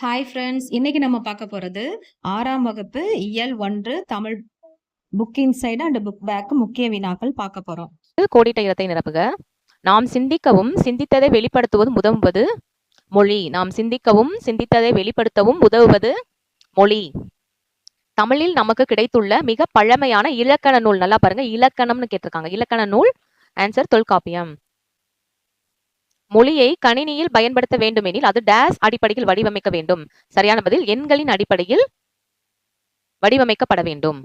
Hi friends இன்னைக்கு நம்ம பார்க்க போகிறது ஆறாம் வகுப்பு இயல் ஒன்று Tamil book inside and book back முக்கிய வினாக்கள் பார்க்க போகிறோம் கோடிட்ட இடத்தை நிரப்புக. நாம் சிந்திக்கவும் சிந்தித்ததை வெளிப்படுத்துவதும் உதவுவது மொழி. நாம் சிந்திக்கவும் சிந்தித்ததை வெளிப்படுத்தவும் உதவுவது மொழி. தமிழில் நமக்கு கிடைத்துள்ள மிக பழமையான இலக்கண நூல் நல்லா பாருங்க இலக்கணம்னு கேட்டிருக்காங்க. இலக்கண நூல் ஆன்சர் தொல்காப்பியம். மொழியை கணினியில் பயன்படுத்த வேண்டுமெனில் அது டேஸ் அடிப்படையில் வடிவமைக்க வேண்டும். சரியான பதில் எண்களின் அடிப்படையில் வடிவமைக்கப்பட வேண்டும்.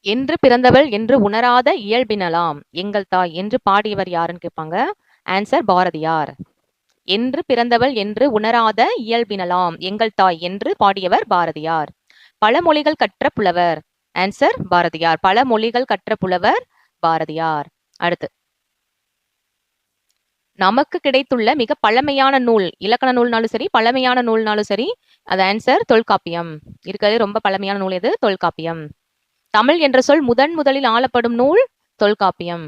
என்று பிறந்தவள் என்று உணராத இயல்பினலாம். எங்கள் தாய் என்று பாடியவர் யாருன்னு கேட்பாங்க? ஆன்சர் பாரதியார். என்று பிறந்தவள் என்று உணராத இயல்பினலாம். எங்கள் தாய் என்று பாடியவர் பாரதியார். பல மொழிகள் கற்ற புலவர். ஆன்சர் பாரதியார். பல மொழிகள் கற்ற புலவர் பாரதியார். அடுத்து. நமக்கு கிடைத்துள்ள மிக பழமையான நூல் இலக்கண நூல்னாலும் சரி பழமையான நூல்னாலும் சரி அது ஆன்சர் தொல்காப்பியம். இருக்கிறது ரொம்ப பழமையான நூல் எது? தொல்காப்பியம். தமிழ் என்ற சொல் முதன் முதலில் ஆளப்படும் நூல் தொல்காப்பியம்.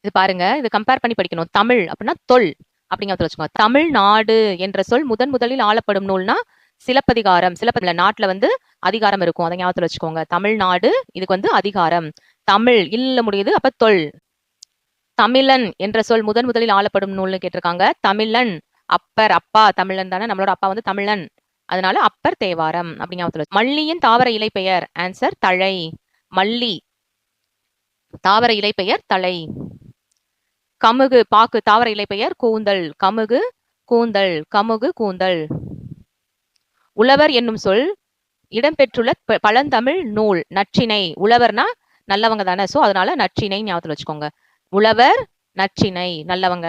இது பாருங்க இது கம்பேர் பண்ணி படிக்கணும். தமிழ் அப்படின்னா தொல் அப்படிங்கிறத வச்சுக்கோங்க. தமிழ்நாடு என்ற சொல் முதன் முதலில் ஆளப்படும் நூல்னா சிலப்பதிகாரம். சிலப்பதில நாட்டுல வந்து அதிகாரம் இருக்கும். அதை ஞாபகத்துல வச்சுக்கோங்க. தமிழ்நாடு இதுக்கு வந்து அதிகாரம். தமிழ் இல்ல முடியுது அப்ப தொல். தமிழன் என்ற சொல் முதன் முதலில் ஆளப்படும் நூல்னு கேட்டிருக்காங்க. தமிழன் அப்பர் அப்பா தமிழன் தானே? நம்மளோட அப்பா வந்து தமிழன். அதனால அப்பர் தேவாரம் அப்படிங்க மல்லியின் தாவர இலை பெயர் ஆன்சர் தழை. மல்லி தாவர இலை பெயர் தலை கமுகு பாக்கு தாவர இலை பெயர் கூந்தல். கமுகு கூந்தல். கமுகு கூந்தல். உழவர் என்னும் சொல் இடம்பெற்றுள்ள ப- பழந்தமிழ் நூல் நற்றினை உழவர்னா நல்லவங்க தானே? சோ அதனால நற்றினை ஞாபகத்துல வச்சுக்கோங்க. உழவர் நச்சினை நல்லவங்க.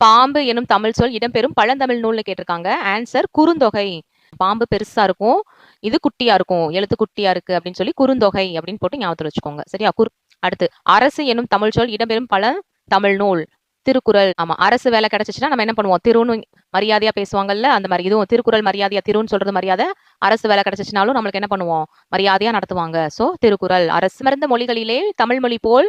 பாம்பு எனும் தமிழ் சொல் இடம்பெறும் பழந்தமிழ் நூல்னு கேட்டிருக்காங்க. ஆன்சர் குறுந்தொகை. பாம்பு பெருசா இருக்கும். இது குட்டியா இருக்கும். எழுத்து குட்டியா இருக்கு அப்படின்னு சொல்லி குறுந்தொகை அப்படின்னு போட்டு ஞாபகத்தில் வச்சுக்கோங்க. சரியா? குறு அடுத்து அரசு எனும் தமிழ் சொல் இடம்பெறும் பல தமிழ் நூல். திருக்குறள். ஆமா அரசு வேலை கிடைச்சிச்சுன்னா நம்ம என்ன பண்ணுவோம்? திருன்னு மரியாதையா பேசுவாங்கல்ல அந்த மாதிரி இதுவும் திருக்குறள் மரியாதையா திருன்னு சொல்றது மரியாதை அரசு வேலை கிடைச்சிச்சுனாலும் நம்மளுக்கு என்ன பண்ணுவோம்? மரியாதையா நடத்துவாங்க. சோ திருக்குறள். அரசு மருந்த மொழிகளிலே தமிழ் மொழி போல்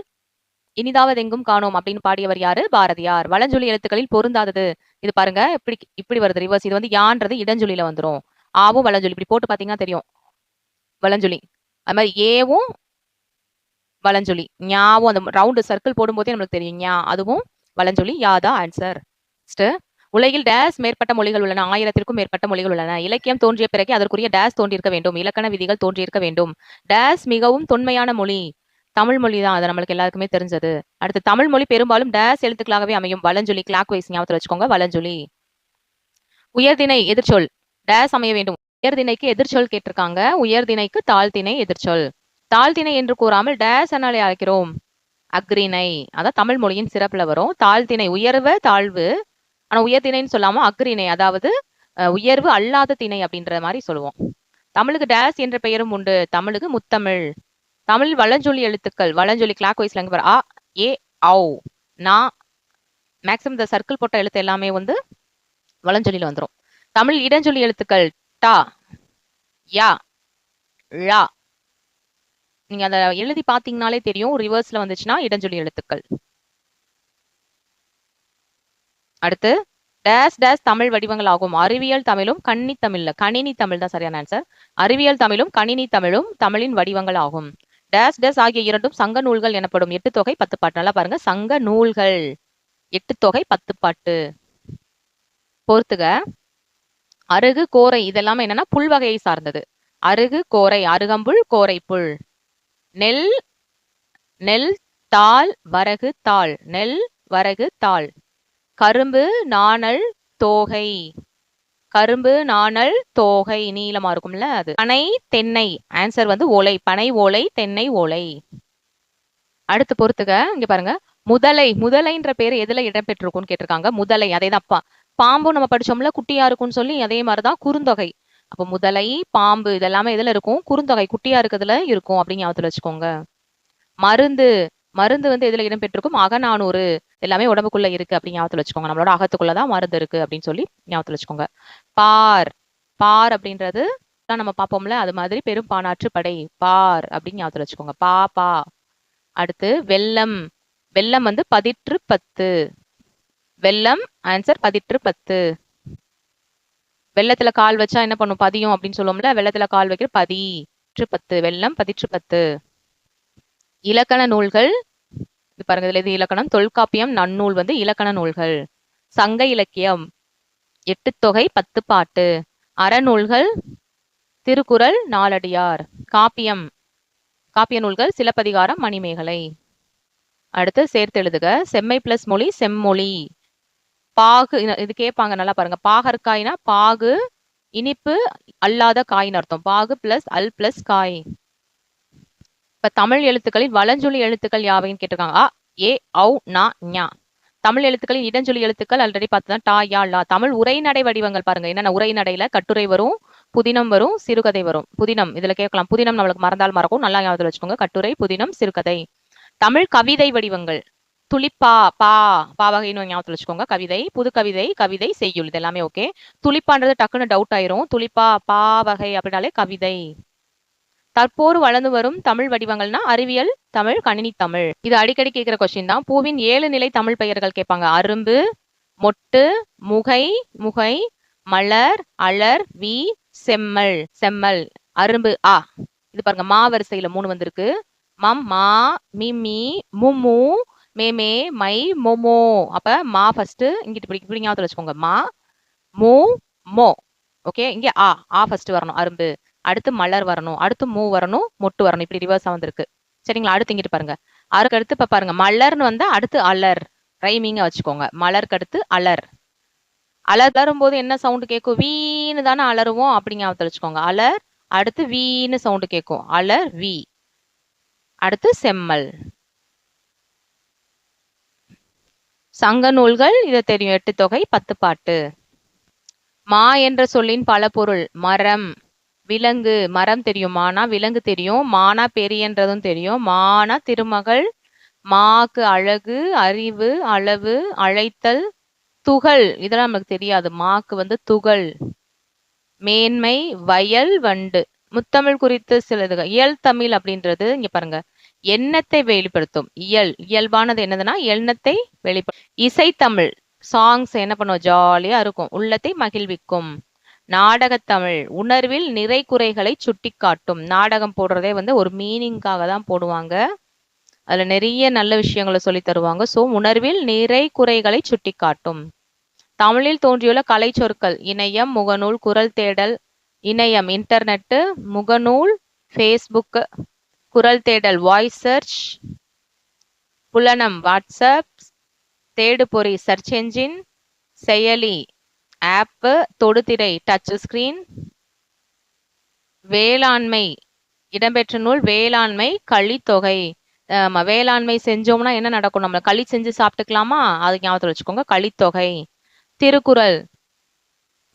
இனிதாவது எங்கும் காணோம் அப்படின்னு பாடியவர் யாரு? பாரதியார். வளஞ்சொலி எழுத்துக்களில் பொருந்தாதது. இது பாருங்க இப்படி இப்படி வருது ரிவர்ஸ் இது வந்து யான்றது இடஞ்சொலியில வந்துடும் ஆவும் வளஞ்சொலி. இப்படி போட்டு பாத்தீங்கன்னா தெரியும். வளஞ்சொலி. அது மாதிரி ஏவும் வளஞ்சொலி. ஞாவும் அந்த ரவுண்டு சர்க்கிள் போடும்போதே நம்மளுக்கு தெரியும். ஞா அதுவும் வலஞ்சொலி யாதா ஆன்சர். உலகில் டேஸ் மேற்பட்ட மொழிகள் உள்ளன ஆயிரத்திற்கும் மேற்பட்ட மொழிகள் உள்ளன. இலக்கியம் தோன்றிய பிறகு அதற்குரிய டேஸ் தோன்றியிருக்க வேண்டும் இலக்கண விதிகள் தோன்றியிருக்க வேண்டும். டேஸ் மிகவும் தொன்மையான மொழி தமிழ் மொழி தான் அது நம்மளுக்கு எல்லாருக்குமே தெரிஞ்சது. அடுத்து தமிழ் மொழி பெரும்பாலும் டேஸ் எழுத்துக்களாகவே அமையும். வலஞ்சொலி கிளாக் வைஸ் ஞாபகத்தில் வச்சுக்கோங்க வலஞ்சொலி உயர்திணை எதிர்ச்சொல். டேஸ் அமைய வேண்டும். உயர்திணைக்கு எதிர்ச்சொல் கேட்டிருக்காங்க. உயர்திணைக்கு தாழ்திணை எதிர்ச்சொல். தாழ்திணை என்று கூறாமல் டேஸ் என்னாலே அழைக்கிறோம். அக்ரிணை அதான் தமிழ் மொழியின் சிறப்புல வரும். தாழ்த்திணை உயர்வ தாழ்வு. ஆனா உயர்திணைன்னு சொல்லாம அக்ரிணை அதாவது உயர்வு அல்லாத திணை அப்படின்ற மாதிரி சொல்லுவோம். தமிழுக்கு டேஸ் என்ற பெயரும் உண்டு. தமிழுக்கு முத்தமிழ். தமிழ் வளஞ்சொலி எழுத்துக்கள். வளஞ்சொலி கிளாக் வைஸ்ல அங்க ஆ ஏ ஔ. நா மேக்ஸிமம் இந்த சர்க்கிள் போட்ட எழுத்து எல்லாமே வந்து வலஞ்சொலியில வந்துடும் தமிழ் இடஞ்சொலி எழுத்துக்கள் டா யா ழா. நீங்க அதை எழுதி பாத்தீங்கனாலே தெரியும். ரிவர்ஸ்ல வந்துச்சுன்னா இடஞ்சொலி எழுத்துக்கள். அடுத்து டேஸ் டேஸ் தமிழ் வடிவங்கள் ஆகும். அறிவியல் தமிழும் கண்ணி தமிழ்ல கணினி தமிழ் தான் சரியான ஆன்சர் அறிவியல் தமிழும் கணினி தமிழும் தமிழின் வடிவங்கள் ஆகும். டேஸ் டேஸ் ஆகிய இரண்டும் சங்க நூல்கள் எனப்படும். எட்டு தொகை பத்து பாட்டு. நல்லா பாருங்க. சங்க நூல்கள். எட்டு தொகை பத்து பாட்டு. பொறுத்துக. அருகு கோரை. இதெல்லாமே என்னன்னா புல் வகையை சார்ந்தது. அருகு கோரை. அருகம்புல் கோரை புல் நெல் நெல் தாள் வரகு தாள். நெல் வரகு தாள். கரும்பு நாணல் தோகை. கரும்பு நாணல் தோகை. நீளமா இருக்கும்ல அது. பனை தென்னை. ஆன்சர் வந்து ஓலை. பனை ஓலை தென்னை ஓலை. அடுத்து பொறுத்துக்க இங்க பாருங்க. முதலை. முதலைன்ற பேர் எதுல இடம்பெற்றிருக்கும்னு கேட்டிருக்காங்க. முதலை. அதே தான் பாம்பும் நம்ம படிச்சோம்ல. குட்டியா இருக்கும்னு சொல்லி அதே மாதிரிதான் குறுந்தொகை. அப்ப முதலை பாம்பு இதெல்லாமே எதுல இருக்கும்? குறுந்தொகை குட்டியா இருக்கிறதுல இருக்கும் அப்படின்னு ஞாபகத்துல வச்சுக்கோங்க. மருந்து மருந்து வந்து எதுல இடம்பெற்றிருக்கும்? அகநானூறு எல்லாமே உடம்புக்குள்ள இருக்கு அப்படின்னு ஞாபகத்துல வச்சுக்கோங்க. நம்மளோட அகத்துக்குள்ளதான் மருந்து இருக்கு அப்படின்னு சொல்லி ஞாபகத்துல வச்சுக்கோங்க. பார் பார் அப்படின்றது நம்ம பார்ப்போம்ல அது மாதிரி பெரும் பானாற்று படை பார் அப்படின்னு ஞாபகத்துல வச்சுக்கோங்க. பா பா. அடுத்து வெள்ளம். வெள்ளம் வந்து பதிற்று பத்து. வெள்ளம் ஆன்சர் பதிற்று பத்து. வெள்ளத்துல கால் வச்சா என்ன பண்ணும்? பதியும் அப்படின்னு சொல்லுவோம்ல வெள்ளத்துல கால் வைக்கிற பதி பத்து வெள்ளம் பதிற்று பத்து. இலக்கண நூல்கள் இது பாருங்க இதுல இது இலக்கணம்? தொல்காப்பியம் நன்னூல் வந்து இலக்கண நூல்கள். சங்க இலக்கியம் எட்டு தொகை பத்து பாட்டு. அறநூல்கள் திருக்குறள் நாலடியார். காப்பியம் காப்பிய நூல்கள் சிலப்பதிகாரம் மணிமேகலை. அடுத்து சேர்த்து எழுதுக செம்மை பிளஸ் மொழி செம்மொழி. பாகு இது- கேட்பாங்க நல்லா பாருங்க. பாகற்காய்னா பாகு இனிப்பு அல்லாத காய்னு அர்த்தம். பாகு பிளஸ் அல் பிளஸ் காய். இப்ப தமிழ் எழுத்துக்களில் வளஞ்சொலி எழுத்துக்கள் யாவைன்னு கேட்டிருக்காங்க? ஆ ஏ ஔ நா ஞா. தமிழ் எழுத்துக்களின் இடஞ்சொலி எழுத்துக்கள் ஆல்ரெடி பார்த்துதான். டா யா லா. தமிழ் உரைநடை வடிவங்கள் பாருங்க. என்னென்ன உரைநடையில கட்டுரை வரும் புதினம் வரும் சிறுகதை வரும். புதினம் இதுல கேட்கலாம். புதினம் நம்மளுக்கு மறந்தால் மறக்கும். நல்லா ஞாபகத்தில் வச்சுக்கோங்க. கட்டுரை புதினம் சிறுகதை. தமிழ் கவிதை வடிவங்கள். துளிப்பா பா பா வகைன்னு ஞாபகத்தில் வச்சுக்கோங்க. கவிதை புது கவிதை கவிதை செய்யுள். இது எல்லாமே ஓகே துளிப்பான்றது டக்குன்னு டவுட் ஆயிரும். துளிப்பா பா வகை அப்படின்னாலே கவிதை. தற்போது வளர்ந்து வரும் தமிழ் வடிவங்கள்னா அறிவியல் தமிழ் கணினி தமிழ். இது அடிக்கடி கேட்கிற கொஸ்டின் தான். பூவின் ஏழு நிலை தமிழ் பெயர்கள் கேட்பாங்க. அரும்பு மொட்டு முகை முகை மலர் அலர் வி செம்மல். செம்மல். அரும்பு ஆ. இது பாருங்க மா வரிசையில மூணு வந்திருக்கு. மம் மா மிமி முமு மே மே மை மொமோ அப்ப மா ஃபர்ஸ்ட் இங்கிட்டு இப்படி இப்படி வச்சுக்கோங்க மா மோ மோ. ஓகே இங்க ஆ ஆ ஃபர்ஸ்ட் வரணும். அரும்பு. அடுத்து மலர் வரணும். அடுத்து மூ வரணும். மொட்டு வரணும். இப்படி ரிவர்ஸா வந்திருக்கு. சரிங்களா? அடுத்து இங்கிட்டு பாருங்க. அதுக்கு அடுத்து இப்ப பாருங்க. மலர்னு வந்தா அடுத்து அலர். ரைமிங்காக வச்சுக்கோங்க. மலருக்கு அடுத்து அலர். அலர் தரும்போது என்ன சவுண்டு கேட்கும்? வீணு தானே அலருவோம். அப்படி ஞாபகத்தில் வச்சுக்கோங்க அலர் அடுத்து வீணு சவுண்டு கேட்கும். அலர் வி. அடுத்து செம்மல். சங்க நூல்கள் இது தெரியும். எட்டு தொகை பத்து பாட்டு. மா என்ற சொல்லின் பல பொருள். மரம் விலங்கு. மரம் தெரியும். மானா விலங்கு தெரியும். மானா பெரியன்றதும் தெரியும். மானா திருமகள் மாக்கு அழகு அறிவு அளவு அழைத்தல் துகள். இதெல்லாம் நமக்கு தெரியாது. மாக்கு வந்து துகள். மேன்மை வயல் வண்டு. முத்தமிழ் குறித்து சிலது இயல் தமிழ் அப்படின்றது இங்க பாருங்க. எண்ணத்தை வெளிப்படுத்தும். இயல் இயல்பானது என்னதுன்னா எண்ணத்தை வெளிப்படுத்தும் இசைத்தமிழ் சாங்ஸ் என்ன பண்ணுவோம் ஜாலியா இருக்கும். உள்ளத்தை மகிழ்விக்கும். நாடகத்தமிழ் உணர்வில் நிறை குறைகளை சுட்டிக்காட்டும். நாடகம் போடுறதே வந்து ஒரு மீனிங்காக தான் போடுவாங்க. அதுல நிறைய நல்ல விஷயங்களை சொல்லி தருவாங்க. ஸோ உணர்வில் நிறை குறைகளை சுட்டி காட்டும் தமிழில் தோன்றியுள்ள கலை சொற்கள் இணையம் முகநூல் குரல் தேடல் இணையம் இன்டர்நெட்டு முகநூல் ஃபேஸ்புக் குரல் தேடல் வாய்ஸ் சர்ச் புலனம் வாட்ஸ்அப் தேடுபொறி சர்ச் என்ஜின் செயலி ஆப்பு தொடுதிரை டச் ஸ்கிரீன் வேளாண்மை இடம்பெற்ற நூல் வேளாண்மை கழித்தொகை. வேளாண்மை செஞ்சோம்னா என்ன நடக்கும்? நம்ம களி செஞ்சு சாப்பிட்டுக்கலாமா? அது ஞாபகத்தில் வச்சுக்கோங்க கழித்தொகை. திருக்குறள்.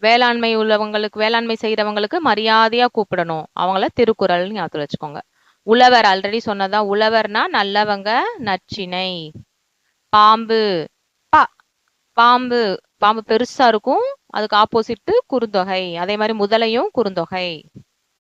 வேளாண்மை உள்ளவங்களுக்கு வேளாண்மை செய்யறவங்களுக்கு மரியாதையா கூப்பிடணும். அவங்கள திருக்குறள் ஞாபகத்தில் வச்சுக்கோங்க. உழவர் ஆல்ரெடி சொன்னதா உழவர்னா நல்லவங்க நச்சினை. பாம்பு. பா பாம்பு. பாம்பு பெருசா இருக்கும். அதுக்கு ஆப்போசிட் குறுந்தொகை. அதே மாதிரி முதலையும் குறுந்தொகை.